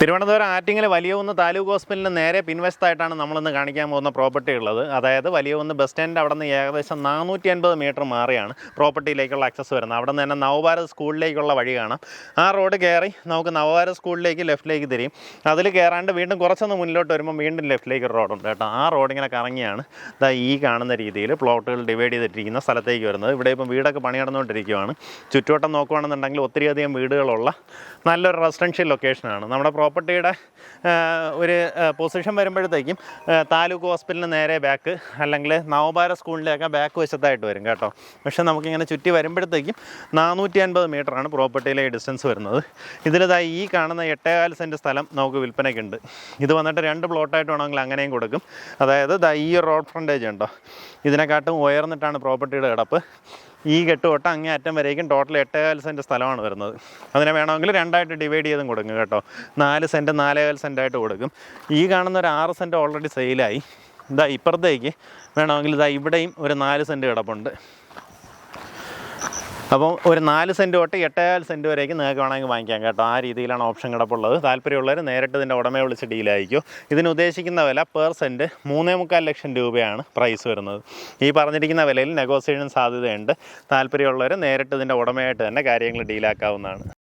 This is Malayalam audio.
തിരുവനന്തപുരം ആറ്റിങ്ങൽ വലിയകുന്ന് താലൂക്ക് ഹോസ്പിറ്റലിന് നേരെ പിൻവശത്തായിട്ടാണ് നമ്മളിന്ന് കാണിക്കാൻ പോകുന്ന പ്രോപ്പർട്ടി ഉള്ളത്. അതായത് വലിയകുന്ന് ബസ് സ്റ്റാൻഡ് അവിടെ നിന്ന് ഏകദേശം നാനൂറ്റി അൻപത് മീറ്റർ മാറിയാണ് പ്രോപ്പർട്ടിയിലേക്കുള്ള ആക്സസ് വരുന്നത്. അവിടെ നിന്ന് തന്നെ നവഭാരത് സ്കൂളിലേക്കുള്ള വഴി കാണാം. ആ റോഡ് കയറി നമുക്ക് നവഭാരത് സ്കൂളിലേക്ക് ലെഫ്റ്റിലേക്ക് തിരിയും. അതിൽ കയറാണ്ട് വീണ്ടും കുറച്ചൊന്ന് മുന്നിലോട്ട് വരുമ്പോൾ വീണ്ടും ലെഫ്റ്റിലേക്ക് ഒരു റോഡുണ്ട് കേട്ടോ. ആ റോഡ് ഇങ്ങനെ കറങ്ങിയാണ്. ഇതാ ഈ കാണുന്ന രീതിയിൽ പ്ലോട്ടുകൾ ഡിവൈഡ് ചെയ്തിട്ടിരിക്കുന്ന സ്ഥലത്തേക്ക് വരുന്നത്. ഇവിടെ ഇപ്പം വീടൊക്കെ പണി നടന്നുകൊണ്ടിരിക്കുകയാണ് ചുറ്റുവട്ടം നോക്കുകയാണെന്നുണ്ടെങ്കിൽ ഒത്തിരിയധികം വീടുകളുള്ള നല്ലൊരു റെസിഡൻഷ്യൽ ലൊക്കേഷനാണ് നമ്മുടെ പ്രോപ്പർട്ടിയുടെ ഒരു പൊസിഷൻ വരുമ്പോഴത്തേക്കും താലൂക്ക് ഹോസ്പിറ്റലിന് നേരെ ബാക്ക് അല്ലെങ്കിൽ നവഭാര സ്കൂളിന്റെയൊക്കെ ബാക്ക് വശത്തായിട്ട് വരും കേട്ടോ. പക്ഷേ നമുക്കിങ്ങനെ ചുറ്റി വരുമ്പോഴത്തേക്കും നാനൂറ്റി അൻപത് മീറ്ററാണ് പ്രോപ്പർട്ടിയിലെ ഡിസ്റ്റൻസ് വരുന്നത്. ഇതിലതായി ഈ കാണുന്ന എട്ടേകാൽ സെന്റ് സ്ഥലം നമുക്ക് വിൽപ്പനയ്ക്കുണ്ട്. ഇത് വന്നിട്ട് രണ്ട് പ്ലോട്ടായിട്ട് വേണമെങ്കിൽ അങ്ങനെയും കൊടുക്കും. അതായത് ഈ റോഡ് ഫ്രണ്ടേജ് ഉണ്ടോ? ഇതിനെക്കാട്ടും ഉയർന്നിട്ടാണ് പ്രോപ്പർട്ടിയുടെ കിടപ്പ്. ഈ കെട്ട് തൊട്ട് അങ്ങേ അറ്റം വരേക്കും ടോട്ടൽ എട്ടേകാൽ സെന്റ് സ്ഥലമാണ് വരുന്നത്. അതിനെ വേണമെങ്കിൽ രണ്ടായിട്ട് ഡിവൈഡ് ചെയ്തും കൊടുക്കും കേട്ടോ. നാല് സെന്റ് നാലേകാൽ സെന്റായിട്ട് കൊടുക്കും. ഈ കാണുന്ന ഒരു ആറ് സെന്റ് ഓൾറെഡി സെയിലായി ഇതാ ഇപ്പുറത്തേക്ക് വേണമെങ്കിൽ ഇതാ ഇവിടെയും ഒരു നാല് സെന്റ് കിടപ്പുണ്ട്. അപ്പം ഒരു നാല് സെന്റ് തൊട്ട് എട്ടേകാൽ സെന്റ് വരേക്ക് നിങ്ങൾക്ക് വേണമെങ്കിൽ വാങ്ങിക്കാം കേട്ടോ. ആ രീതിയിലാണ് ഓപ്ഷൻ കിടപ്പുള്ളത്. താല്പര്യമുള്ളവർ നേരിട്ട് ഇതിന്റെ ഉടമയെ വിളിച്ച് ഡീലായിരിക്കും ഇതിന് ഉദ്ദേശിക്കുന്ന വില പെർ സെന്റ് മൂന്നേ മുക്കാൽ ലക്ഷം രൂപയാണ് പ്രൈസ് വരുന്നത്. ഈ പറഞ്ഞിരിക്കുന്ന വിലയിൽ നെഗോസിയേഷൻ സാധ്യതയുണ്ട്. താല്പര്യമുള്ളവർ നേരിട്ട് ഇതിന്റെ ഉടമയായിട്ട് തന്നെ കാര്യങ്ങൾ ഡീലാക്കാവുന്നതാണ്